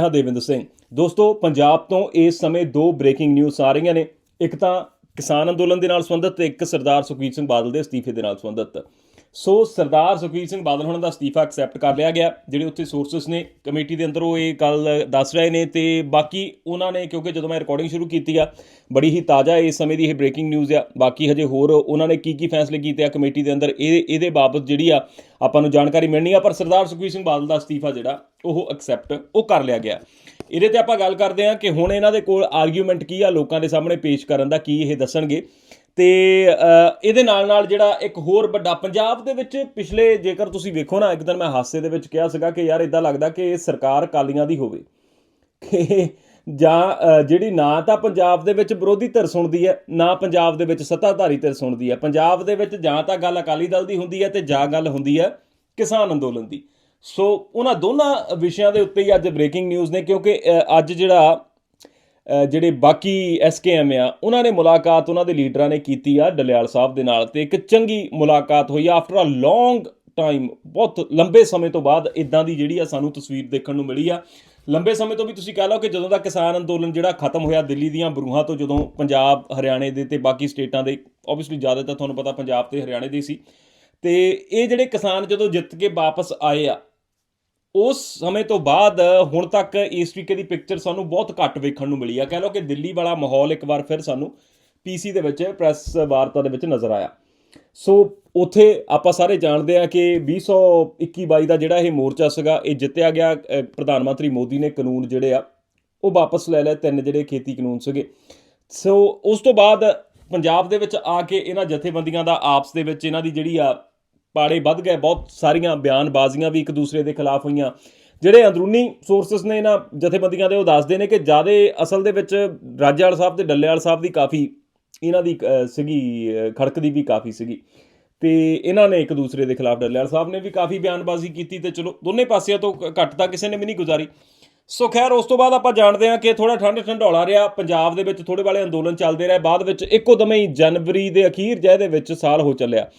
ਹਾਂ, ਦੇਵਿੰਦਰ ਸਿੰਘ। ਦੋਸਤੋ, ਪੰਜਾਬ ਤੋਂ ਇਸ ਸਮੇਂ ਦੋ ਬ੍ਰੇਕਿੰਗ ਨਿਊਜ਼ ਆ ਰਹੀਆਂ ਨੇ। ਇੱਕ ਤਾਂ ਕਿਸਾਨ ਅੰਦੋਲਨ ਦੇ ਨਾਲ ਸੰਬੰਧਿਤ ਤੇ ਇੱਕ ਸਰਦਾਰ ਸੁਖਬੀਰ ਸਿੰਘ ਬਾਦਲ ਦੇ ਅਸਤੀਫੇ ਦੇ ਨਾਲ ਸੰਬੰਧਿਤ। ਸੋ ਸਰਦਾਰ ਸੁਖਬੀਰ ਸਿੰਘ ਬਾਦਲ ਹੁਣਾਂ ਦਾ ਅਸਤੀਫਾ ਐਕਸੈਪਟ ਕਰ ਲਿਆ ਗਿਆ। ਜਿਹੜੇ ਉੱਥੇ ਸੋਰਸਸ ਨੇ, ਕਮੇਟੀ ਦੇ ਅੰਦਰ ਉਹ ਇਹ ਗੱਲ ਦੱਸ ਰਹੇ ਨੇ ਤੇ ਬਾਕੀ ਉਹਨਾਂ ਨੇ, ਕਿਉਂਕਿ ਜਦੋਂ ਮੈਂ ਰਿਕਾਰਡਿੰਗ ਸ਼ੁਰੂ ਕੀਤੀ ਆ, ਬੜੀ ਹੀ ਤਾਜ਼ਾ ਇਸ ਸਮੇਂ ਦੀ ਇਹ ਬ੍ਰੇਕਿੰਗ ਨਿਊਜ਼ ਆ। ਬਾਕੀ ਹਜੇ ਹੋਰ ਉਹਨਾਂ ਨੇ ਕੀ ਕੀ ਫੈਸਲੇ ਕੀਤੇ ਆ ਕਮੇਟੀ ਦੇ ਅੰਦਰ, ਇਹ, ਇਹਦੇ ਬਾਬਤ ਜਿਹੜੀ ਆ ਆਪਾਂ ਨੂੰ ਜਾਣਕਾਰੀ ਮਿਲਣੀ ਆ। ਪਰ ਸਰਦਾਰ ਸੁਖਬੀਰ ਸਿੰਘ ਬਾਦਲ ਦਾ ਅਸਤੀਫਾ ਜਿਹੜਾ, ਉਹ ਐਕਸੈਪਟ ਉਹ ਕਰ ਲਿਆ ਗਿਆ। ਇਹਦੇ ਤੇ ਆਪਾਂ ਗੱਲ ਕਰਦੇ ਹਾਂ ਕਿ ਹੁਣ ਇਹਨਾਂ ਦੇ ਕੋਲ ਆਰਗੂਮੈਂਟ ਕੀ ਆ ਲੋਕਾਂ ਦੇ ਸਾਹਮਣੇ ਪੇਸ਼ ਕਰਨ ਦਾ, ਕੀ ਇਹ ਦੱਸਣਗੇ। ਤੇ ਇਹਦੇ ਨਾਲ ਨਾਲ ਜਿਹੜਾ ਇੱਕ ਹੋਰ ਵੱਡਾ ਪੰਜਾਬ ਦੇ ਵਿੱਚ ਪਿਛਲੇ ਜੇਕਰ ਤੁਸੀਂ ਵੇਖੋ ਨਾ, ਇੱਕ ਦਿਨ ਮੈਂ ਹਾਸੇ ਦੇ ਵਿੱਚ ਕਿਹਾ ਸੀਗਾ ਕਿ ਯਾਰ ਇਦਾਂ ਲੱਗਦਾ ਕਿ ਇਹ ਸਰਕਾਰ ਕਾਲੀਆਂ ਦੀ ਹੋਵੇ। ਕਿ ਜਾਂ ਜਿਹੜੀ ਨਾ ਤਾਂ ਪੰਜਾਬ ਦੇ ਵਿੱਚ ਵਿਰੋਧੀ ਧਿਰ ਸੁਣਦੀ ਹੈ, ਨਾ ਪੰਜਾਬ ਦੇ ਵਿੱਚ ਸੱਤਾਧਾਰੀ ਧਿਰ ਸੁਣਦੀ ਹੈ। ਪੰਜਾਬ ਦੇ ਵਿੱਚ ਜਾਂ ਤਾਂ ਗੱਲ ਅਕਾਲੀ ਦਲ ਦੀ ਹੁੰਦੀ ਹੈ ਤੇ ਜਾਂ ਗੱਲ ਹੁੰਦੀ ਹੈ ਕਿਸਾਨ ਅੰਦੋਲਨ ਦੀ। ਸੋ, ਉਹਨਾਂ ਦੋਨਾਂ ਵਿਸ਼ਿਆਂ ਦੇ ਉੱਤੇ ਹੀ ਅੱਜ ਬ੍ਰੇਕਿੰਗ ਨਿਊਜ਼ ਨੇ, ਕਿਉਂਕਿ ਅੱਜ ਜਿਹੜਾ ਜਿਹੜੇ ਬਾਕੀ ਐਸਕੇਐਮ ਆ, ਉਹਨਾਂ ਨੇ ਮੁਲਾਕਾਤ ਉਹਨਾਂ ਦੇ ਲੀਡਰਾਂ ਨੇ ਕੀਤੀ ਆ ਡਲਿਆਲ ਸਾਹਿਬ ਦੇ ਨਾਲ ਤੇ ਇੱਕ ਚੰਗੀ ਮੁਲਾਕਾਤ ਹੋਈ ਆਫਟਰ ਅ ਲੌਂਗ ਟਾਈਮ ਬਹੁਤ ਲੰਬੇ ਸਮੇਂ ਤੋਂ ਬਾਅਦ ਇਦਾਂ ਦੀ ਜਿਹੜੀ ਆ ਸਾਨੂੰ ਤਸਵੀਰ ਦੇਖਣ ਨੂੰ ਮਿਲੀ ਆ। ਲੰਬੇ ਸਮੇਂ ਤੋਂ ਵੀ ਤੁਸੀਂ ਕਹਿ ਲਓ ਕਿ ਜਦੋਂ ਦਾ ਕਿਸਾਨ ਅੰਦੋਲਨ ਜਿਹੜਾ ਖਤਮ ਹੋਇਆ ਦਿੱਲੀ ਦੀਆਂ ਬਰੂਹਾਂ ਤੋਂ, ਜਦੋਂ ਪੰਜਾਬ, ਹਰਿਆਣੇ ਦੇ ਤੇ ਬਾਕੀ ਸਟੇਟਾਂ ਦੇ ਆਬਵੀਅਸਲੀ ਜ਼ਿਆਦਾਤਰ ਤੁਹਾਨੂੰ ਪਤਾ ਪੰਜਾਬ ਤੇ ਹਰਿਆਣੇ ਦੇ ਸੀ। ਤੇ ਇਹ ਜਿਹੜੇ ਕਿਸਾਨ ਜਦੋਂ ਜਿੱਤ ਕੇ ਵਾਪਸ ਆਏ ਆ ਉਸ ਸਮੇਂ ਤੋਂ ਬਾਅਦ ਹੁਣ ਤੱਕ ਇਸ ਤਰੀਕੇ ਦੀ ਪਿਕਚਰ ਸਾਨੂੰ ਬਹੁਤ ਘੱਟ ਵੇਖਣ ਨੂੰ ਮਿਲੀ ਆ। ਕਹਿ ਲਓ ਕਿ ਦਿੱਲੀ ਵਾਲਾ ਮਾਹੌਲ ਇੱਕ ਵਾਰ ਫਿਰ ਸਾਨੂੰ ਪੀਸੀ ਦੇ ਵਿੱਚ ਪ੍ਰੈਸ ਵਾਰਤਾ ਦੇ ਵਿੱਚ ਨਜ਼ਰ ਆਇਆ। ਸੋ ਉਥੇ ਆਪਾਂ ਸਾਰੇ ਜਾਣਦੇ ਆ ਕਿ 2021-22 ਦਾ ਜਿਹੜਾ ਇਹ ਮੋਰਚਾ ਸੀਗਾ, ਇਹ ਜਿੱਤਿਆ ਗਿਆ। ਪ੍ਰਧਾਨ ਮੰਤਰੀ ਮੋਦੀ ਨੇ ਕਾਨੂੰਨ ਜਿਹੜੇ ਆ, ਉਹ ਵਾਪਸ ਲੈ ਲਏ। ਤਿੰਨ ਜਿਹੜੇ ਖੇਤੀ ਕਾਨੂੰਨ ਸੀਗੇ। ਸੋ ਉਸ ਤੋਂ ਬਾਅਦ ਪੰਜਾਬ ਦੇ ਵਿੱਚ ਆ ਕੇ ਇਹਨਾਂ ਜਥੇਬੰਦੀਆਂ ਦਾ ਆਪਸ ਦੇ ਵਿੱਚ ਇਹਨਾਂ ਦੀ ਜਿਹੜੀ ਆ ਪਾੜੇ ਵੱਧ ਗਏ ਬਹੁਤ ਸਾਰੀਆਂ ਬਿਆਨਬਾਜ਼ੀਆਂ ਵੀ ਇੱਕ ਦੂਸਰੇ ਦੇ ਖਿਲਾਫ ਹੋਈਆਂ। ਜਿਹੜੇ ਅੰਦਰੂਨੀ ਸੋਰਸਸ ਨੇ ਇਹਨਾਂ ਜਥੇਬੰਦੀਆਂ ਦੇ ਉਹ ਦੱਸਦੇ ਨੇ ਕਿ ਜ਼ਿਆਦਾ ਅਸਲ ਦੇ ਵਿੱਚ ਰਾਜੇਵਾਲ ਸਾਹਿਬ ਤੇ ਡੱਲੇਵਾਲ ਸਾਹਿਬ ਦੀ ਕਾਫੀ ਇਹਨਾਂ ਦੀ ਅ, ਸੀਗੀ ਅ, ਖੜਕਦੀ ਵੀ ਕਾਫੀ ਸੀਗੀ। ਤੇ ਇਹਨਾਂ ਨੇ ਇੱਕ ਦੂਸਰੇ ਦੇ ਖਿਲਾਫ ਡੱਲੇਵਾਲ ਸਾਹਿਬ ਨੇ ਵੀ ਕਾਫੀ ਬਿਆਨਬਾਜ਼ੀ ਕੀਤੀ ਤੇ ਚਲੋ ਦੋਨੇ ਪਾਸਿਆਂ ਤੋਂ ਘੱਟ ਤਾਂ ਕਿਸੇ ਨੇ ਵੀ ਨਹੀਂ ਗੁਜ਼ਾਰੀ। ਸੋ ਖੈਰ ਉਸ ਤੋਂ ਬਾਅਦ ਆਪਾਂ ਜਾਣਦੇ ਹਾਂ ਕਿ ਥੋੜਾ ਠੰਡ ਠੰਡੌਲਾ ਰਿਹਾ। ਪੰਜਾਬ ਦੇ ਵਿੱਚ ਥੋੜੇ ਵਾਲੇ ਅੰਦੋਲਨ ਚੱਲਦੇ ਰਹੇ। ਬਾਅਦ ਵਿੱਚ ਇੱਕੋ ਦਮੇ ਹੀ ਜਨਵਰੀ ਦੇ ਅਖੀਰ ਜਿਹੇ ਦੇ ਵਿੱਚ ਸਾਲ ਹੋ ਚੱਲਿਆ।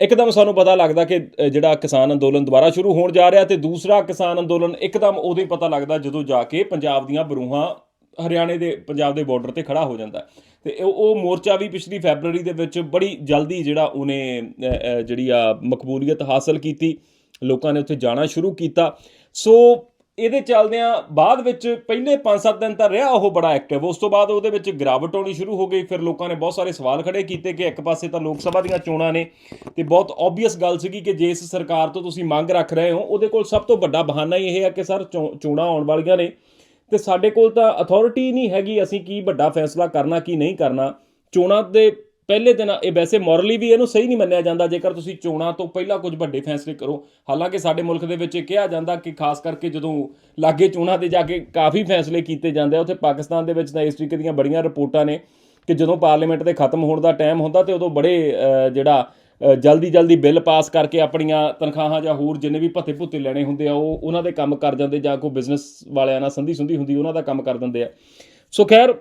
ਇੱਕਦਮ ਸਾਨੂੰ ਪਤਾ ਲੱਗਦਾ ਕਿ ਜਿਹੜਾ ਕਿਸਾਨ ਅੰਦੋਲਨ ਦੁਬਾਰਾ ਸ਼ੁਰੂ ਹੋਣ ਜਾ ਰਿਹਾ ਤੇ ਦੂਸਰਾ ਕਿਸਾਨ ਅੰਦੋਲਨ ਇੱਕਦਮ ਉਦੋਂ ਹੀ ਪਤਾ ਲੱਗਦਾ ਜਦੋਂ ਜਾ ਕੇ ਪੰਜਾਬ ਦੀਆਂ ਬਰੂਹਾਂ ਹਰਿਆਣੇ ਦੇ, ਪੰਜਾਬ ਦੇ ਬਾਰਡਰ ਤੇ ਖੜਾ ਹੋ ਜਾਂਦਾ ਹੈ। ਤੇ ਉਹ ਮੋਰਚਾ ਵੀ ਪਿਛਲੀ ਫੈਬਰੂਅਰੀ ਦੇ ਵਿੱਚ ਬੜੀ ਜਲਦੀ ਜਿਹੜਾ ਉਹਨੇ ਜਿਹੜੀ ਆ ਮਕਬੂਲੀਅਤ ਹਾਸਲ ਕੀਤੀ ਲੋਕਾਂ ਨੇ ਉੱਥੇ ਜਾਣਾ ਸ਼ੁਰੂ ਕੀਤਾ ਸੋ ਇਹਦੇ ਚੱਲਦਿਆਂ ਬਾਅਦ ਵਿੱਚ ਪਹਿਲੇ 5-7 ਦਿਨ ਤਾਂ ਰਿਹਾ ਉਹ ਬੜਾ ਐਕਟਿਵ ਉਸ ਤੋਂ ਬਾਅਦ ਉਹਦੇ ਵਿੱਚ ਗਿਰਾਵਟ ਆਉਣੀ ਸ਼ੁਰੂ ਹੋ ਗਈ। ਫਿਰ ਲੋਕਾਂ ਨੇ ਬਹੁਤ ਸਾਰੇ ਸਵਾਲ ਖੜੇ ਕੀਤੇ ਕਿ ਇੱਕ ਪਾਸੇ ਤਾਂ ਲੋਕ ਸਭਾ ਦੀਆਂ ਚੋਣਾਂ ਨੇ ਤੇ ਬਹੁਤ ਆਬਵੀਅਸ ਗੱਲ ਸੀਗੀ ਕਿ ਜੇ ਇਸ ਸਰਕਾਰ ਤੋਂ ਤੁਸੀਂ ਮੰਗ ਰੱਖ ਰਹੇ ਹੋ, ਉਹਦੇ ਕੋਲ ਸਭ ਤੋਂ ਵੱਡਾ ਬਹਾਨਾ ਹੀ ਇਹ ਹੈ ਕਿ ਸਰ ਚੋ- ਚੋਣਾਂ ਆਉਣ ਵਾਲੀਆਂ ਨੇ। ਤੇ ਸਾਡੇ ਕੋਲ ਤਾਂ ਅਥਾਰਟੀ ਨਹੀਂ ਹੈਗੀ ਅਸੀਂ ਕੀ ਵੱਡਾ ਫੈਸਲਾ ਕਰਨਾ, ਕੀ ਨਹੀਂ ਕਰਨਾ। ਚੋਣਾਂ ਦੇ ਪਹਿਲੇ ਦਿਨ ਇਹ ਵੈਸੇ ਮੋਰਲੀ ਵੀ ਇਹਨੂੰ ਸਹੀ ਨਹੀਂ ਮੰਨਿਆ ਜਾਂਦਾ, ਜੇਕਰ ਤੁਸੀਂ ਚੋਣਾਂ ਤੋਂ ਪਹਿਲਾਂ ਕੁਝ ਵੱਡੇ ਫੈਸਲੇ ਕਰੋ। ਹਾਲਾਂਕਿ ਸਾਡੇ ਮੁਲਕ ਦੇ ਵਿੱਚ ਇਹ ਕਿਹਾ ਜਾਂਦਾ ਕਿ ਖਾਸ ਕਰਕੇ ਜਦੋਂ ਲਾਗੇ ਚੋਣਾਂ ਤੇ ਜਾ ਕੇ ਕਾਫੀ ਫੈਸਲੇ ਕੀਤੇ ਜਾਂਦੇ ਆ, ਉੱਥੇ ਪਾਕਿਸਤਾਨ ਦੇ ਵਿੱਚ ਤਾਂ ਇਸ ਤਰੀਕੇ ਦੀਆਂ ਬੜੀਆਂ ਰਿਪੋਰਟਾਂ ਨੇ ਕਿ ਜਦੋਂ ਪਾਰਲੀਮੈਂਟ ਦੇ ਖਤਮ ਹੋਣ ਦਾ ਟਾਈਮ ਹੁੰਦਾ ਤੇ ਉਦੋਂ ਬੜੇ ਜਿਹੜਾ ਜਲਦੀ ਜਲਦੀ ਬਿੱਲ ਪਾਸ ਕਰਕੇ ਆਪਣੀਆਂ ਤਨਖਾਹਾਂ ਜਾਂ ਹੋਰ ਜਿੰਨੇ ਵੀ ਭੱਤੇ ਭੁੱਤੇ ਲੈਣੇ ਹੁੰਦੇ ਆ, ਉਹ ਉਹਨਾਂ ਦੇ ਕੰਮ ਕਰ ਜਾਂਦੇ ਜਾਂ ਕੋਈ ਬਿਜ਼ਨਸ ਵਾਲਿਆਂ ਨਾਲ ਸੰਧੀ ਸੁੰਧੀ ਹੁੰਦੀ, ਉਹਨਾਂ ਦਾ ਕੰਮ ਕਰ ਦਿੰਦੇ ਆ। ਸੋ ਖੈਰ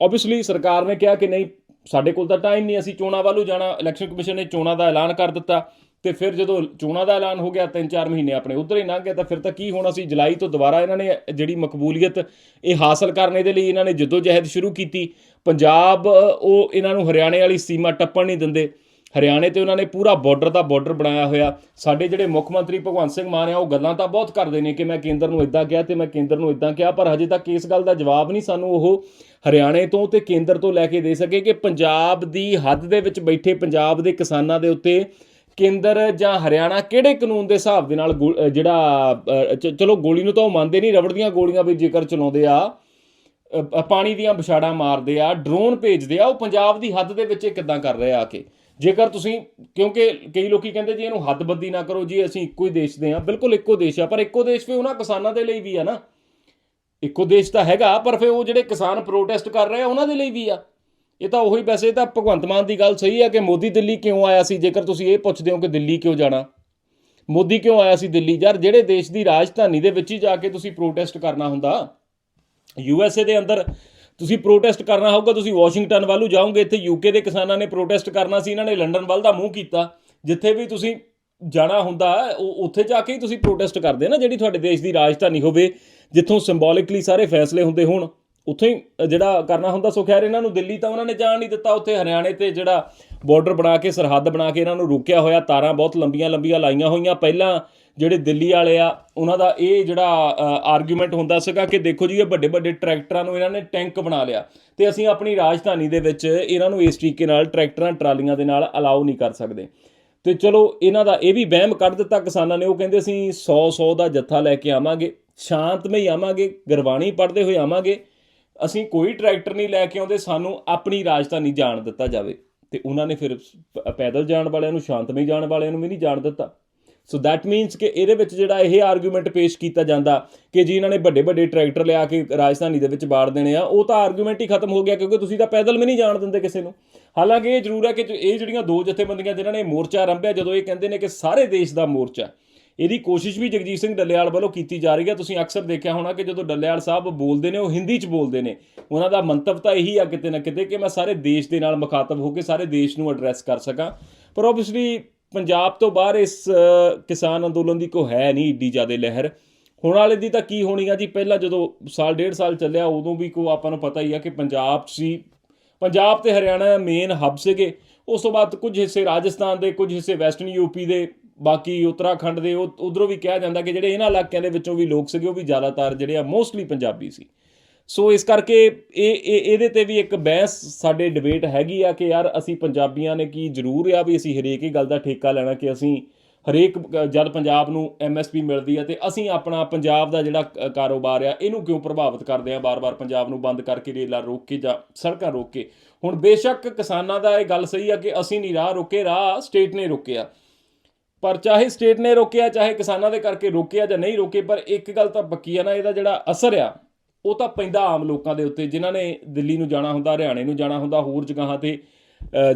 ਆਬਵੀਅਸਲੀ ਸਰਕਾਰ ਨੇ ਕਿਹਾ ਕਿ ਨਹੀਂ ਸਾਡੇ ਕੋਲ ਤਾਂ ਟਾਈਮ ਨਹੀਂ, ਅਸੀਂ ਚੋਣਾਂ ਵੱਲੋਂ ਜਾਣਾ। ਇਲੈਕਸ਼ਨ ਕਮਿਸ਼ਨ ਨੇ ਚੋਣਾਂ ਦਾ ਐਲਾਨ ਕਰ ਦਿੱਤਾ ਤੇ ਫਿਰ ਜਦੋਂ ਚੋਣਾਂ ਦਾ ਐਲਾਨ ਹੋ ਗਿਆ 3-4 ਮਹੀਨੇ ਆਪਣੇ ਉਧਰ ਹੀ ਲੰਘ ਗਏ, ਤਾਂ ਫਿਰ ਤਾਂ ਕੀ ਹੋਣਾ ਸੀ? ਜੁਲਾਈ ਤੋਂ ਦੁਬਾਰਾ ਇਹਨਾਂ ਨੇ ਜਿਹੜੀ ਮਕਬੂਲੀਅਤ ਇਹ ਹਾਸਲ ਕਰਨ ਦੇ ਲਈ ਇਹਨਾਂ ਨੇ ਜਦੋਜਹਿਦ ਸ਼ੁਰੂ ਕੀਤੀ। ਪੰਜਾਬ, ਉਹ ਇਹਨਾਂ ਨੂੰ ਹਰਿਆਣੇ ਵਾਲੀ ਸੀਮਾ ਟੱਪਣ ਨਹੀਂ ਦਿੰਦੇ। ਹਰਿਆਣੇ ਤੇ ਉਹਨਾਂ ਨੇ ਪੂਰਾ ਬਾਰਡਰ ਦਾ ਬਾਰਡਰ ਬਣਾਇਆ ਹੋਇਆ। ਸਾਡੇ ਜਿਹੜੇ ਮੁੱਖ ਮੰਤਰੀ ਭਗਵੰਤ ਸਿੰਘ ਮਾਨ ਆ, ਉਹ ਗੱਲਾਂ ਤਾਂ ਬਹੁਤ ਕਰਦੇ ਨੇ ਕਿ ਮੈਂ ਕੇਂਦਰ ਨੂੰ ਇਦਾਂ ਕਿਹਾ ਤੇ ਮੈਂ ਕੇਂਦਰ ਨੂੰ ਇਦਾਂ ਕਿਹਾ, ਪਰ ਹਜੇ ਤੱਕ ਇਸ ਗੱਲ ਦਾ ਜਵਾਬ ਨਹੀਂ ਸਾਨੂੰ ਉਹ ਹਰਿਆਣੇ ਤੋਂ ਤੇ ਕੇਂਦਰ ਤੋਂ ਲੈ ਕੇ ਦੇ ਸਕੇ ਕਿ ਪੰਜਾਬ ਦੀ ਹੱਦ ਦੇ ਵਿੱਚ ਬੈਠੇ ਪੰਜਾਬ ਦੇ ਕਿਸਾਨਾਂ ਦੇ ਉੱਤੇ ਕੇਂਦਰ ਜਾਂ ਹਰਿਆਣਾ ਕਿਹੜੇ ਕਾਨੂੰਨ ਦੇ ਹਿਸਾਬ ਦੇ ਨਾਲ ਗੋ- ਜਿਹੜਾ ਚਲੋ ਗੋਲੀ ਨੂੰ ਤਾਂ ਉਹ ਮੰਨਦੇ ਨਹੀਂ ਰਬੜ ਦੀਆਂ ਗੋਲੀਆਂ ਵੀ ਜੇਕਰ ਚਲਾਉਂਦੇ ਆ ਪਾਣੀ ਦੀਆਂ ਵਿਛਾੜਾਂ ਮਾਰਦੇ ਆ ਡਰੋਨ ਭੇਜਦੇ ਆ, ਉਹ ਪੰਜਾਬ ਦੀ ਹੱਦ ਦੇ ਵਿੱਚ ਇਹ ਕਿੱਦਾਂ ਕਰ ਰਹੇ ਆ ਕੇ? ਜੇਕਰ ਤੁਸੀਂ, ਕਿਉਂਕਿ ਕਈ ਲੋਕੀ ਕਹਿੰਦੇ ਜੀ ਇਹਨੂੰ ਹੱਦਬੱਦੀ ਨਾ ਕਰੋ, ਜੀ ਅਸੀਂ ਇੱਕੋ ਹੀ ਦੇਸ਼ ਦੇ ਆ ਬਿਲਕੁਲ ਇੱਕੋ ਦੇਸ਼ ਆ, ਪਰ ਇੱਕੋ ਦੇਸ਼ ਵੀ ਉਹਨਾਂ ਕਿਸਾਨਾਂ ਦੇ ਲਈ ਵੀ ਆ ਨਾ। ਇੱਕੋ ਦੇਸ਼ ਤਾਂ ਹੈਗਾ, ਪਰ ਫਿਰ ਉਹ ਜਿਹੜੇ ਕਿਸਾਨ ਪ੍ਰੋਟੈਸਟ ਕਰ ਰਹੇ ਆ, ਉਹਨਾਂ ਦੇ ਲਈ ਵੀ ਆ। ਇਹ ਤਾਂ ਉਹੀ ਵੈਸੇ ਤਾਂ ਭਗਵੰਤ ਮਾਨ ਦੀ ਗੱਲ ਸਹੀ ਆ ਕਿ ਮੋਦੀ ਦਿੱਲੀ ਕਿਉਂ ਆਇਆ ਸੀ? ਜੇਕਰ ਤੁਸੀਂ ਇਹ ਪੁੱਛਦੇ ਹੋ ਕਿ ਦਿੱਲੀ ਕਿਉਂ ਜਾਣਾ? ਮੋਦੀ ਕਿਉਂ ਆਇਆ ਸੀ ਦਿੱਲੀ? ਯਾਰ ਜਿਹੜੇ ਦੇਸ਼ ਦੀ ਰਾਜਧਾਨੀ ਦੇ ਵਿੱਚ ਹੀ ਜਾ ਕੇ ਤੁਸੀਂ ਪ੍ਰੋਟੈਸਟ ਕਰਨਾ ਹੁੰਦਾ। ਯੂ ਐਸ ਏ ਦੇ ਅੰਦਰ ਤੁਸੀਂ ਪ੍ਰੋਟੈਸਟ ਕਰਨਾ ਹੋਊਗਾ, ਤੁਸੀਂ ਵਾਸ਼ਿੰਗਟਨ ਵੱਲੋਂ ਜਾਓਗੇ, ਇੱਥੇ ਯੂਕੇ ਦੇ ਕਿਸਾਨਾਂ ਨੇ ਪ੍ਰੋਟੈਸਟ ਕਰਨਾ ਸੀ, ਇਹਨਾਂ ਨੇ ਲੰਡਨ ਵੱਲ ਦਾ ਮੂੰਹ ਕੀਤਾ। ਜਿੱਥੇ ਵੀ ਤੁਸੀਂ ਜਾਣਾ ਹੁੰਦਾ, ਉਹ ਉੱਥੇ ਜਾ ਕੇ ਹੀ ਤੁਸੀਂ ਪ੍ਰੋਟੈਸਟ ਕਰਦੇ ਨਾ, ਜਿਹੜੀ ਤੁਹਾਡੇ ਦੇਸ਼ ਦੀ ਰਾਜਧਾਨੀ ਹੋਵੇ, ਜਿੱਥੋਂ ਸਿੰਬੋਲਿਕਲੀ ਸਾਰੇ ਫੈਸਲੇ ਹੁੰਦੇ ਹੋਣ। ਉੱਥੇ ਹੀ ਜਿਹੜਾ ਕਰਨਾ ਹੁੰਦਾ, ਸੋ ਖੈਰ ਇਹਨਾਂ ਨੂੰ ਦਿੱਲੀ ਤਾਂ ਉਹਨਾਂ ਨੇ ਜਾਣ ਨਹੀਂ ਦਿੱਤਾ, ਉੱਥੇ ਹਰਿਆਣੇ ਤੇ ਜਿਹੜਾ ਬਾਰਡਰ ਬਣਾ ਕੇ, ਸਰਹੱਦ ਬਣਾ ਕੇ ਇਹਨਾਂ ਨੂੰ ਰੋਕਿਆ ਹੋਇਆ, ਤਾਰਾਂ ਬਹੁਤ ਲੰਬੀਆਂ ਲੰਬੀਆਂ ਲਾਈਆਂ ਹੋਈਆਂ। ਪਹਿਲਾਂ ਜਿਹੜੇ ਦਿੱਲੀ ਵਾਲੇ ਆ, ਉਹਨਾਂ ਦਾ ਇਹ ਜਿਹੜਾ ਆਰਗੂਮੈਂਟ ਹੁੰਦਾ ਸੀਗਾ ਕਿ ਦੇਖੋ ਜੀ, ਇਹ ਵੱਡੇ ਵੱਡੇ ਟਰੈਕਟਰਾਂ ਨੂੰ ਇਹਨਾਂ ਨੇ ਟੈਂਕ ਬਣਾ ਲਿਆ ਤੇ ਅਸੀਂ ਆਪਣੀ ਰਾਜਧਾਨੀ ਦੇ ਵਿੱਚ ਇਹਨਾਂ ਨੂੰ ਇਸ ਤਰੀਕੇ ਨਾਲ ਟਰੈਕਟਰਾਂ, ਟਰਾਲੀਆਂ ਦੇ ਨਾਲ ਅਲਾਉ ਨਹੀਂ ਕਰ ਸਕਦੇ। ਤੇ ਚਲੋ, ਇਹਨਾਂ ਦਾ ਇਹ ਵੀ ਵਹਿਮ ਕੱਢ ਦਿੱਤਾ ਕਿਸਾਨਾਂ ਨੇ, ਉਹ ਕਹਿੰਦੇ ਅਸੀਂ 100 100 ਦਾ ਜੱਥਾ ਲੈ ਕੇ ਆਵਾਂਗੇ, ਸ਼ਾਂਤਮਈ ਆਵਾਂਗੇ, ਗੁਰਬਾਣੀ ਪੜ੍ਹਦੇ ਹੋਏ ਆਵਾਂਗੇ, ਅਸੀਂ ਕੋਈ ਟਰੈਕਟਰ ਨਹੀਂ ਲੈ ਕੇ ਆਉਂਦੇ, ਸਾਨੂੰ ਆਪਣੀ ਰਾਜਧਾਨੀ ਜਾਣ ਦਿੱਤਾ ਜਾਵੇ। ਤੇ ਉਹਨਾਂ ਨੇ ਫਿਰ ਪੈਦਲ ਜਾਣ ਵਾਲਿਆਂ ਨੂੰ, ਸ਼ਾਂਤਮਈ ਜਾਣ ਵਾਲਿਆਂ ਨੂੰ ਵੀ ਨਹੀਂ ਜਾਣ ਦਿੱਤਾ। ਸੋ ਦੈਟ ਮੀਨਸ ਕਿ ਇਹਦੇ ਵਿੱਚ ਜਿਹੜਾ ਇਹ ਆਰਗੂਮੈਂਟ ਪੇਸ਼ ਕੀਤਾ ਜਾਂਦਾ ਕਿ ਜੀ ਇਹਨਾਂ ਨੇ ਵੱਡੇ ਵੱਡੇ ਟਰੈਕਟਰ ਲਿਆ ਕੇ ਰਾਜਧਾਨੀ ਦੇ ਵਿੱਚ ਬਾੜ ਦੇਣੇ ਆ, ਉਹ ਤਾਂ ਆਰਗੂਮੈਂਟ ਹੀ ਖਤਮ ਹੋ ਗਿਆ ਕਿਉਂਕਿ ਤੁਸੀਂ ਤਾਂ ਪੈਦਲ ਵੀ ਨਹੀਂ ਜਾਣ ਦਿੰਦੇ ਕਿਸੇ ਨੂੰ। ਹਾਲਾਂਕਿ ਇਹ ਜ਼ਰੂਰ ਹੈ ਕਿ ਇਹ ਜਿਹੜੀਆਂ ਦੋ ਜਥੇਬੰਦੀਆਂ ਜਿਨ੍ਹਾਂ ਨੇ ਮੋਰਚਾ ਆਰੰਭਿਆ, ਜਦੋਂ ਇਹ ਕਹਿੰਦੇ ਨੇ ਕਿ ਸਾਰੇ ਦੇਸ਼ ਦਾ ਮੋਰਚਾ ਇਹਦੀ ਕੋਸ਼ਿਸ਼ ਵੀ ਜਗਜੀਤ ਸਿੰਘ ਡੱਲੇਵਾਲ ਵੱਲੋਂ ਕੀਤੀ ਜਾ ਰਹੀ ਹੈ। ਤੁਸੀਂ ਅਕਸਰ ਦੇਖਿਆ ਹੋਣਾ ਕਿ ਜਦੋਂ ਡੱਲੇਵਾਲ ਸਾਹਿਬ ਬੋਲਦੇ ਨੇ, ਉਹ ਹਿੰਦੀ 'ਚ ਬੋਲਦੇ ਨੇ। ਉਹਨਾਂ ਦਾ ਮੰਤਵ ਤਾਂ ਇਹੀ ਆ ਕਿਤੇ ਨਾ ਕਿਤੇ ਕਿ ਮੈਂ ਸਾਰੇ ਦੇਸ਼ ਦੇ ਨਾਲ ਮੁਖਾਤਬ ਹੋ ਕੇ ਸਾਰੇ ਦੇਸ਼ ਨੂੰ ਐਡਰੈਸ ਕਰ ਸਕਾਂ। ਪਰ ਆਬਵੀਅਸਲੀ ਪੰਜਾਬ ਤੋਂ ਬਾਹਰ ਇਸ ਕਿਸਾਨ ਅੰਦੋਲਨ ਦੀ ਕੋ ਹੈ ਨਹੀਂ ਏਡੀ ਜ਼ਿਆਦਾ ਲਹਿਰ। ਹੁਣ ਵਾਲੇ ਦੀ ਤਾਂ ਕੀ ਹੋਣੀ ਆ ਜੀ? ਪਹਿਲਾਂ ਜਦੋਂ ਸਾਲ, ਡੇਢ ਸਾਲ ਚੱਲਿਆ, ਉਦੋਂ ਵੀ ਕੋ ਆਪਾਂ ਨੂੰ ਪਤਾ ਹੀ ਆ ਕਿ ਪੰਜਾਬ ਸੀ। ਪੰਜਾਬ ਤੇ ਹਰਿਆਣਾ ਮੇਨ ਹੱਬ ਸੀਗੇ। ਉਸ ਤੋਂ ਬਾਅਦ ਕੁਝ ਹਿੱਸੇ ਰਾਜਸਥਾਨ ਦੇ, ਕੁਝ ਹਿੱਸੇ ਵੈਸਟਰਨ ਯੂਪੀ ਦੇ, ਬਾਕੀ ਉੱਤਰਾਖੰਡ ਦੇ, ਉਹ, ਉਧਰੋਂ ਵੀ ਕਿਹਾ ਜਾਂਦਾ ਕਿ ਜਿਹੜੇ ਇਹਨਾਂ ਇਲਾਕਿਆਂ ਦੇ ਵਿੱਚੋਂ ਵੀ ਲੋਕ ਸੀਗੇ, ਉਹ ਵੀ ਜ਼ਿਆਦਾਤਰ ਜਿਹੜੇ ਆ ਮੋਸਟਲੀ ਪੰਜਾਬੀ ਸੀ। ਸੋ ਇਸ ਕਰਕੇ ਇਹ ਇਹ, ਇਹਦੇ ਤੇ ਵੀ ਇੱਕ ਬਹਿਸ ਸਾਡੇ ਡਿਬੇਟ ਹੈਗੀ ਆ ਕਿ ਯਾਰ ਅਸੀਂ ਪੰਜਾਬੀਆਂ ਨੇ ਕੀ ਜ਼ਰੂਰ ਆ ਵੀ ਅਸੀਂ ਹਰੇਕ ਹੀ ਗੱਲ ਦਾ ਠੇਕਾ ਲੈਣਾ ਕਿ ਅਸੀਂ ਹਰੇਕ ਜਦ ਪੰਜਾਬ ਨੂੰ ਐਮਐਸਪੀ ਮਿਲਦੀ ਹੈ ਤੇ ਅਸੀਂ ਆਪਣਾ ਪੰਜਾਬ ਦਾ ਜਿਹੜਾ ਕਾਰੋਬਾਰ ਆ, ਇਹਨੂੰ ਕਿਉਂ ਪ੍ਰਭਾਵਿਤ ਕਰਦੇ ਆ ਬਾਰ-ਬਾਰ ਪੰਜਾਬ ਨੂੰ ਬੰਦ ਕਰਕੇ ਰੇਲਾਂ ਰੋਕ ਕੇ ਜਾਂ ਸੜਕਾਂ ਰੋਕ ਕੇ? ਹੁਣ ਬੇਸ਼ੱਕ ਕਿਸਾਨਾਂ ਦਾ ਇਹ ਗੱਲ ਸਹੀ ਆ ਕਿ ਅਸੀਂ ਨਹੀਂ ਰਾਹ ਰੋਕੇ, ਰਾਹ ਸਟੇਟ ਨੇ ਰੋਕਿਆ। ਪਰ ਚਾਹੇ ਸਟੇਟ ਨੇ ਰੋਕਿਆ, ਚਾਹੇ ਕਿਸਾਨਾਂ ਦੇ ਕਰਕੇ ਰੋਕਿਆ ਜਾਂ ਨਹੀਂ ਰੋਕੇ, ਪਰ ਇੱਕ ਗੱਲ ਤਾਂ ਪੱਕੀ ਆ ਨਾ, ਇਹਦਾ ਜਿਹੜਾ ਅਸਰ ਆ ਉਹ ਤਾਂ ਪੈਂਦਾ ਆਮ ਲੋਕਾਂ ਦੇ ਉੱਤੇ, ਜਿਨ੍ਹਾਂ ਨੇ ਦਿੱਲੀ ਨੂੰ ਜਾਣਾ ਹੁੰਦਾ, ਹਰਿਆਣੇ ਨੂੰ ਜਾਣਾ ਹੁੰਦਾ, ਹੋਰ ਜਗ੍ਹਾਵਾਂ ਤੇ